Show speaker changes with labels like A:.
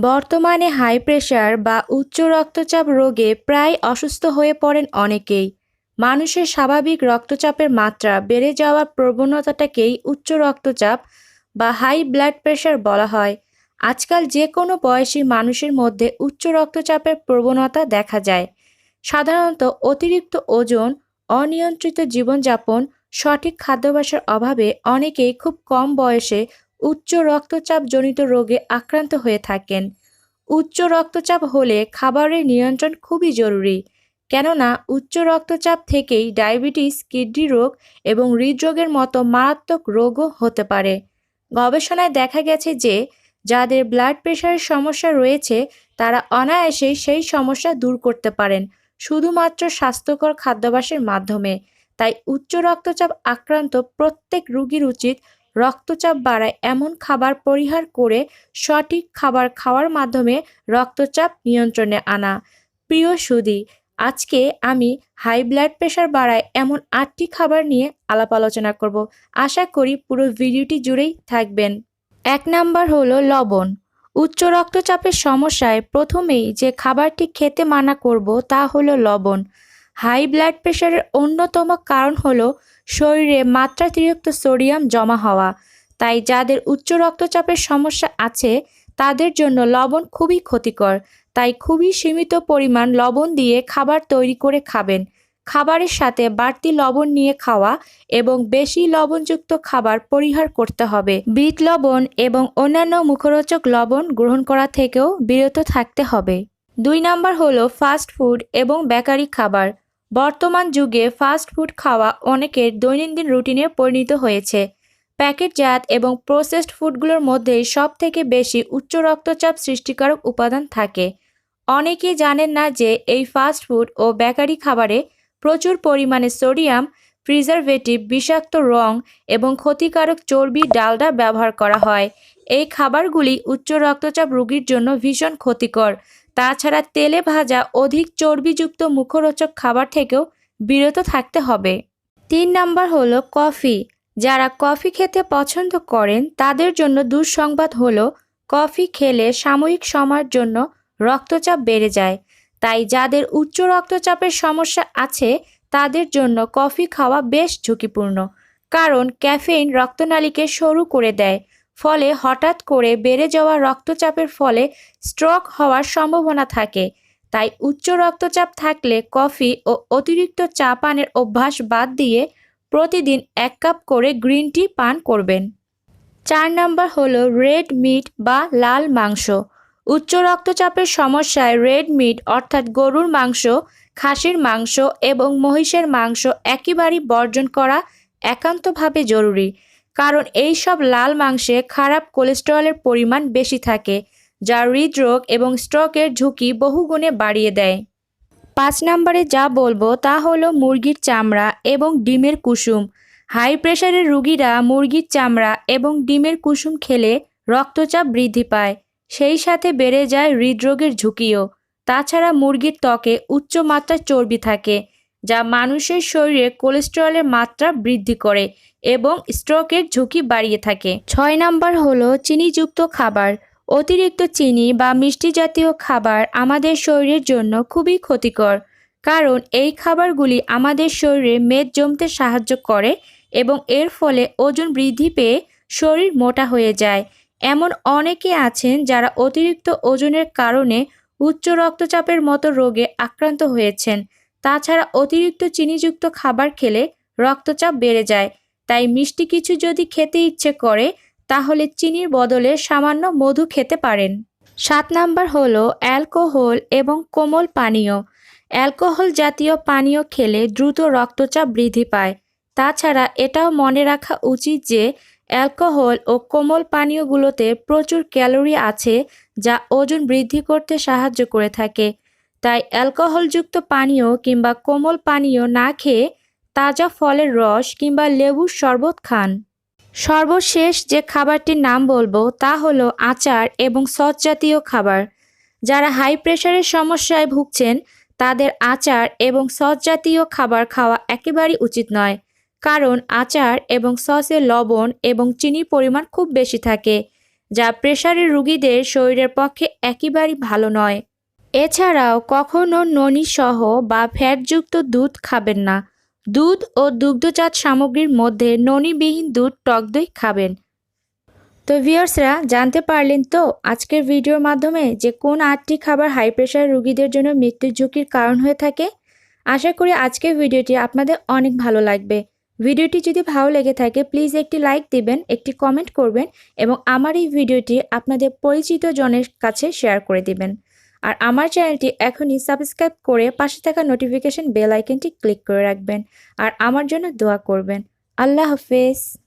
A: বর্তমানে high pressure বা উচ্চ রক্তচাপ রোগে প্রায় অসুস্থ হয়ে পড়েন অনেকেই। মানুষের স্বাভাবিক রক্তচাপের মাত্রা বেড়ে যাওয়ার প্রবণতাটাকেই উচ্চ রক্তচাপ বা হাই ব্লাড প্রেশার বলা হয়। আজকাল যে কোনো বয়সী মানুষের মধ্যে উচ্চ রক্তচাপের প্রবণতা দেখা যায়। সাধারণত অতিরিক্ত ওজন, অনিয়ন্ত্রিত জীবনযাপন, সঠিক খাদ্যাভ্যাসের অভাবে অনেকেই খুব কম বয়সে উচ্চ রক্তচাপ জনিত রোগে আক্রান্ত হয়ে থাকেন। উচ্চ রক্তচাপ হলে খাবারের নিয়ন্ত্রণ খুবই জরুরি, কেননা উচ্চ রক্তচাপ থেকেই ডায়াবেটিস, কিডনি রোগ এবং হৃদরোগের মতো মারাত্মক রোগও হতে পারে। গবেষণায় দেখা গেছে যে, যাদের ব্লাড প্রেশারের সমস্যা রয়েছে, তারা অনায়াসেই সেই সমস্যা দূর করতে পারেন, শুধুমাত্র স্বাস্থ্যকর খাদ্যাভ্যাসের মাধ্যমে। তাই উচ্চ রক্তচাপ আক্রান্ত প্রত্যেক রোগীর উচিত রক্তচাপ বাড়ায় এমন খাবার পরিহার করে সঠিক খাবার খাওয়ার মাধ্যমে রক্তচাপ নিয়ন্ত্রণে আনা। প্রিয় সুদী আজকে আমি হাই ব্লাড প্রেশার বাড়ায় এমন আটটি খাবার নিয়ে আলাপ আলোচনা করব। আশা করি পুরো ভিডিওটি জুড়েই থাকবেন। এক নাম্বার হলো লবণ। উচ্চ রক্তচাপের সমস্যায় প্রথমেই যে খাবারটি খেতে মানা করব তা হলো লবণ। হাই ব্লাড প্রেশারের অন্যতম কারণ হল শরীরে মাত্রাতিরিক্ত সোডিয়াম জমা হওয়া। তাই যাদের উচ্চ রক্তচাপের সমস্যা আছে, তাদের জন্য লবণ খুবই ক্ষতিকর। তাই খুবই সীমিত পরিমাণ লবণ দিয়ে খাবার তৈরি করে খাবেন। খাবারের সাথে বাড়তি লবণ নিয়ে খাওয়া এবং বেশি লবণযুক্ত খাবার পরিহার করতে হবে। বিট লবণ এবং অন্যান্য মুখরোচক লবণ গ্রহণ করা থেকেও বিরত থাকতে হবে। দুই নাম্বার হলো ফাস্ট ফুড এবং বেকারি খাবার। বর্তমান যুগে ফাস্ট ফুড খাওয়া অনেকের দৈনন্দিন রুটিনে পরিণত হয়েছে। প্যাকেটজাত এবং প্রসেসড ফুডগুলোর মধ্যে সব থেকে বেশি উচ্চ রক্তচাপ সৃষ্টিকারক উপাদান থাকে। অনেকেই জানেন না যে এই ফাস্ট ফুড ও বেকারি খাবারে প্রচুর পরিমাণে সোডিয়াম প্রিজারভেটিভ বিষাক্ত রং এবং ক্ষতিকারক চর্বি, ডালডা ব্যবহার করা হয়। এই খাবারগুলি উচ্চ রক্তচাপ রোগীর জন্য ভীষণ ক্ষতিকর। তাছাড়া তেলে ভাজা অধিক চর্বিযুক্ত মুখরোচক খাবার থেকেও বিরত থাকতে হবে। তিন নাম্বার হলো কফি। যারা কফি খেতে পছন্দ করেন, তাদের জন্য দুঃসংবাদ হলো কফি খেলে সাময়িক সময়ের জন্য রক্তচাপ বেড়ে যায়। তাই যাদের উচ্চ রক্তচাপের সমস্যা আছে, তাদের জন্য কফি খাওয়া বেশ ঝুঁকিপূর্ণ। কারণ ক্যাফেইন রক্তনালীকে সরু করে দেয়। ফলে হঠাৎ করে বেড়ে যাওয়া রক্তচাপের ফলে স্ট্রোক হওয়ার সম্ভাবনা থাকে। তাই উচ্চ রক্তচাপ থাকলে কফি ও অতিরিক্ত চা পানের অভ্যাস বাদ দিয়ে প্রতিদিন এক কাপ করে গ্রিন টি পান করবেন। চার নাম্বার হলো রেড মিট বা লাল মাংস। উচ্চ রক্তচাপের সমস্যায় রেড মিট অর্থাৎ গরুর মাংস, খাসির মাংস এবং মহিষের মাংস একেবারেই বর্জন করা একান্তভাবে জরুরি। কারণ এই সব লাল মাংসে খারাপ কোলেস্টেরলের পরিমাণ বেশি থাকে, যা হৃদরোগ এবং স্ট্রোকের ঝুঁকি বহুগুণে বাড়িয়ে দেয়। পাঁচ নম্বরে যা বলব তা হলো মুরগির চামড়া এবং ডিমের কুসুম। হাই প্রেশারের রুগীরা মুরগির চামড়া এবং ডিমের কুসুম খেলে রক্তচাপ বৃদ্ধি পায়, সেই সাথে বেড়ে যায় হৃদরোগের ঝুঁকিও। তাছাড়া মুরগির ত্বকে উচ্চ মাত্রার চর্বি থাকে যা মানুষের শরীরে কোলেস্টেরলের মাত্রা বৃদ্ধি করে এবং স্ট্রোকের ঝুঁকি বাড়িয়ে থাকে। ছয় নাম্বার হলো চিনিযুক্ত খাবার। অতিরিক্ত চিনি বা মিষ্টি জাতীয় খাবার আমাদের শরীরের জন্য খুবই ক্ষতিকর, কারণ এই খাবারগুলি আমাদের শরীরে মেদ জমতে সাহায্য করে এবং এর ফলে ওজন বৃদ্ধি পেয়ে শরীর মোটা হয়ে যায়। এমন অনেকে আছেন যারা অতিরিক্ত ওজনের কারণে উচ্চ রক্তচাপের মতো রোগে আক্রান্ত হয়েছেন। তাছাড়া অতিরিক্ত চিনিযুক্ত খাবার খেলে রক্তচাপ বেড়ে যায়। তাই মিষ্টি কিছু যদি খেতে ইচ্ছে করে, তাহলে চিনির বদলে সামান্য মধু খেতে পারেন। সাত নাম্বার হলো অ্যালকোহল এবং কোমল পানীয়। অ্যালকোহল জাতীয় পানীয় খেলে দ্রুত রক্তচাপ বৃদ্ধি পায়। তাছাড়া এটাও মনে রাখা উচিত যে অ্যালকোহল ও কোমল পানীয়গুলোতে প্রচুর ক্যালোরি আছে, যা ওজন বৃদ্ধি করতে সাহায্য করে থাকে। তাই অ্যালকোহলযুক্ত পানীয় কিংবা কোমল পানীয় না খেয়ে তাজা ফলের রস কিংবা লেবুর শরবত খান। সর্বশেষ যে খাবারটির নাম বলব তা হলো আচার এবং সস জাতীয় খাবার। যারা হাই প্রেশারের সমস্যায় ভুগছেন, তাদের আচার এবং সস জাতীয় খাবার খাওয়া একেবারেই উচিত নয়। কারণ আচার এবং সসে লবণ এবং চিনির পরিমাণ খুব বেশি থাকে, যা প্রেশারের রুগীদের শরীরের পক্ষে একেবারেই ভালো নয়। এছাড়াও কখনও ননি সহ বা ফ্যাটযুক্ত দুধ খাবেন না। দুধ ও দুগ্ধজাত সামগ্রীর মধ্যে ননিবিহীন দুধ টক দই খাবেন। তো ভিউয়ার্সরা, জানতে পারলেন তো আজকের ভিডিওর মাধ্যমে যে কোন আটটি খাবার হাই প্রেশার রোগীদের জন্য মৃত্যুর ঝুঁকির কারণ হয়ে থাকে? আশা করি আজকের ভিডিওটি আপনাদের অনেক ভালো লাগবে। ভিডিওটি যদি ভালো লেগে থাকে প্লিজ একটি লাইক দিবেন, একটি কমেন্ট করবেন এবং আমার এই ভিডিওটি আপনাদের পরিচিত জনের কাছে শেয়ার করে দিবেন। আর আমার চ্যানেলটি এখনই সাবস্ক্রাইব করে পাশে থাকা নোটিফিকেশন বেল আইকনটি ক্লিক করে রাখবেন। আর আমার জন্য দোয়া করবেন। আল্লাহ হাফেজ।